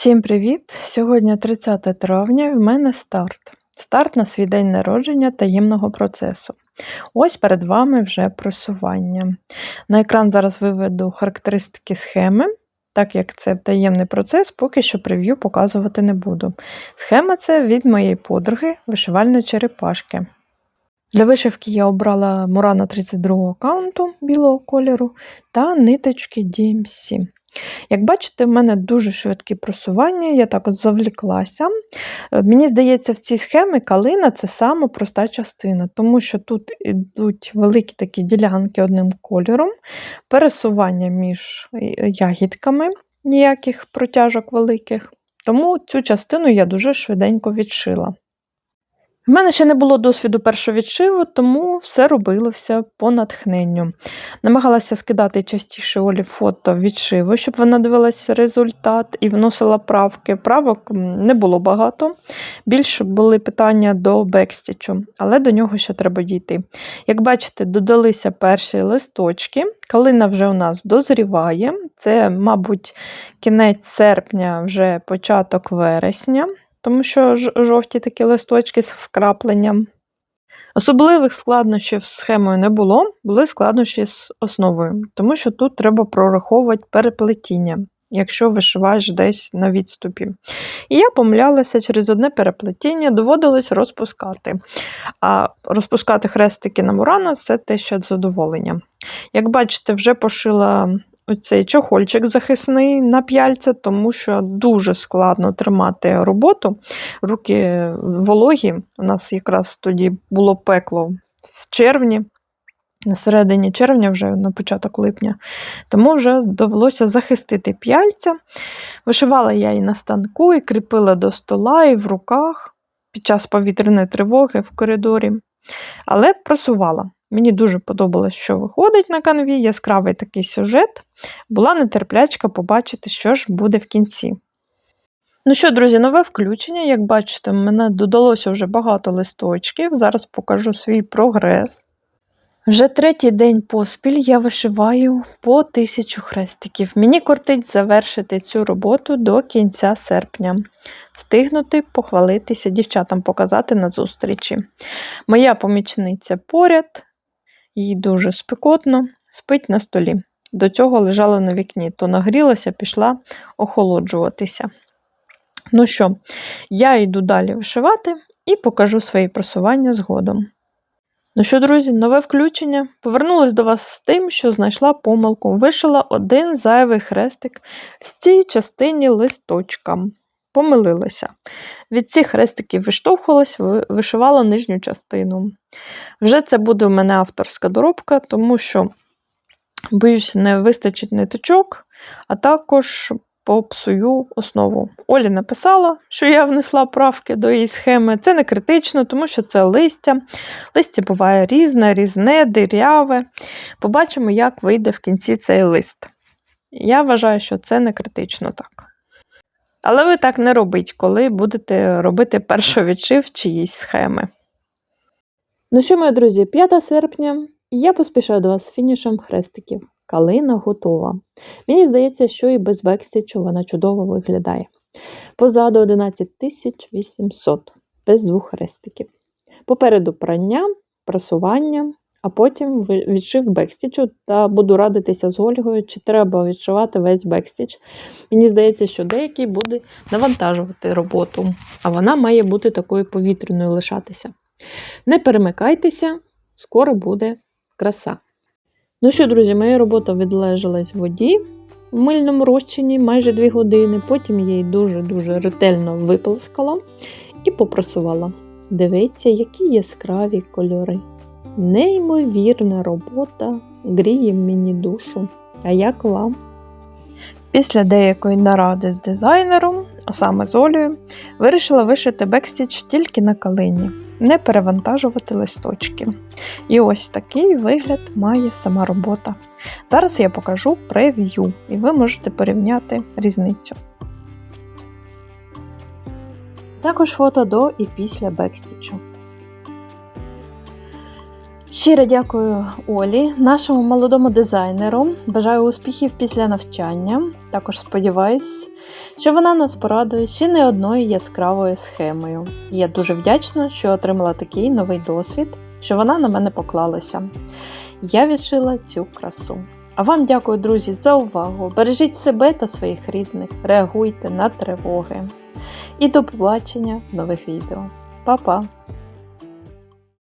Всім привіт! Сьогодні 30 травня в мене старт. Старт на свій день народження таємного процесу. Ось перед вами вже просування. На екран зараз виведу характеристики схеми, так як це таємний процес, поки що прев'ю показувати не буду. Схема це від моєї подруги вишивальної черепашки. Для вишивки я обрала Мурана 32 аккаунту білого кольору та ниточки DMC. Як бачите, в мене дуже швидкі просування, я так от завліклася. Е, Мені здається, в цій схемі калина це саме проста частина, тому що тут йдуть великі такі ділянки одним кольором, пересування між е, ягідками, ніяких протяжок великих. Тому цю частину я дуже швиденько відшила. В мене ще не було досвіду першого відшиву, тому все робилося по натхненню. Намагалася скидати частіше Олі фото відшиву, щоб вона дивилася результат і вносила правки. Правок не було багато. Більше були питання до бекстічу, але до нього ще треба дійти. Як бачите, додалися перші листочки. Калина вже у нас дозріває. Це, мабуть, кінець серпня, вже початок вересня тому що жовті такі листочки з вкрапленням. Особливих складнощів з схемою не було, були складнощі з основою, тому що тут треба прораховувати переплетіння, якщо вишиваєш десь на відступі. І я помилялася через одне переплетіння, доводилось розпускати. А розпускати хрестики на Мурано це те ще задоволення. Як бачите, вже пошила оцей чохольчик захисний на п'яльце, тому що дуже складно тримати роботу. Руки вологі. У нас якраз тоді було пекло в червні. На середині червня, вже на початок липня, тому вже довелося захистити п'яльця. Вишивала я і на станку, і кріпила до стола, і в руках під час повітряної тривоги в коридорі, але просувала. Мені дуже подобалось, що виходить на канві, яскравий такий сюжет. Була нетерплячка побачити, що ж буде в кінці. Ну що, друзі, нове включення. Як бачите, мене додалося вже багато листочків. Зараз покажу свій прогрес. Вже третій день поспіль я вишиваю по тисячу хрестиків. Мені кортить завершити цю роботу до кінця серпня, встигнути похвалитися дівчатам, показати на зустрічі. Моя помічниця поряд, їй дуже спекотно, спить на столі. До цього лежала на вікні, то нагрілася, пішла охолоджуватися. Ну що, я йду далі вишивати і покажу свої просування згодом. Ну що, друзі, нове включення. Повернулася до вас з тим, що знайшла помилку. Вишила один зайвий хрестик в цій частині листочка. Помилилася. Від цих хрестиків виштовхувалась, вишивала нижню частину. Вже це буде у мене авторська доробка, тому що, боюся, не вистачить ниточок, а також попсую основу. Олі написала, що я внесла правки до її схеми. Це не критично, тому що це листя. Листя буває різне, різне, диряве. Побачимо, як вийде в кінці цей лист. Я вважаю, що це не критично так. Але ви так не робіть, коли будете робити першовідшив чиїсь схеми. Ну що, мої друзі, 5 серпня, я поспішаю до вас з фінішем хрестиків. Калина готова. Мені здається, що і без бекстічу вона чудово виглядає. Позаду 11800, без двох хрестиків. Попереду прання, прасування, а потім відшив бекстічу та буду радитися з Гольгою, чи треба відшивати весь бекстіч. Мені здається, що деякий буде навантажувати роботу, а вона має бути такою повітряною лишатися. Не перемикайтеся, скоро буде краса. Ну що, друзі, моя робота відлежалась в воді в мильному розчині майже 2 години. Потім я її дуже-дуже ретельно виполоскала і попрасувала. Дивіться, які яскраві кольори. Неймовірна робота гріє мені душу. А як вам? Після деякої наради з дизайнером, а саме з Олею, вирішила вишити бекстіч тільки на калині, не перевантажувати листочки. І ось такий вигляд має сама робота. Зараз я покажу прев'ю, і ви можете порівняти різницю. Також фото до і після бекстічу. Щиро дякую Олі, нашому молодому дизайнеру. Бажаю успіхів після навчання. Також сподіваюсь, що вона нас порадує ще не одною яскравою схемою. Я дуже вдячна, що отримала такий новий досвід, що вона на мене поклалася. Я відшила цю красу. А вам дякую, друзі, за увагу. Бережіть себе та своїх рідних, реагуйте на тривоги. І до побачення в нових відео. Па-па!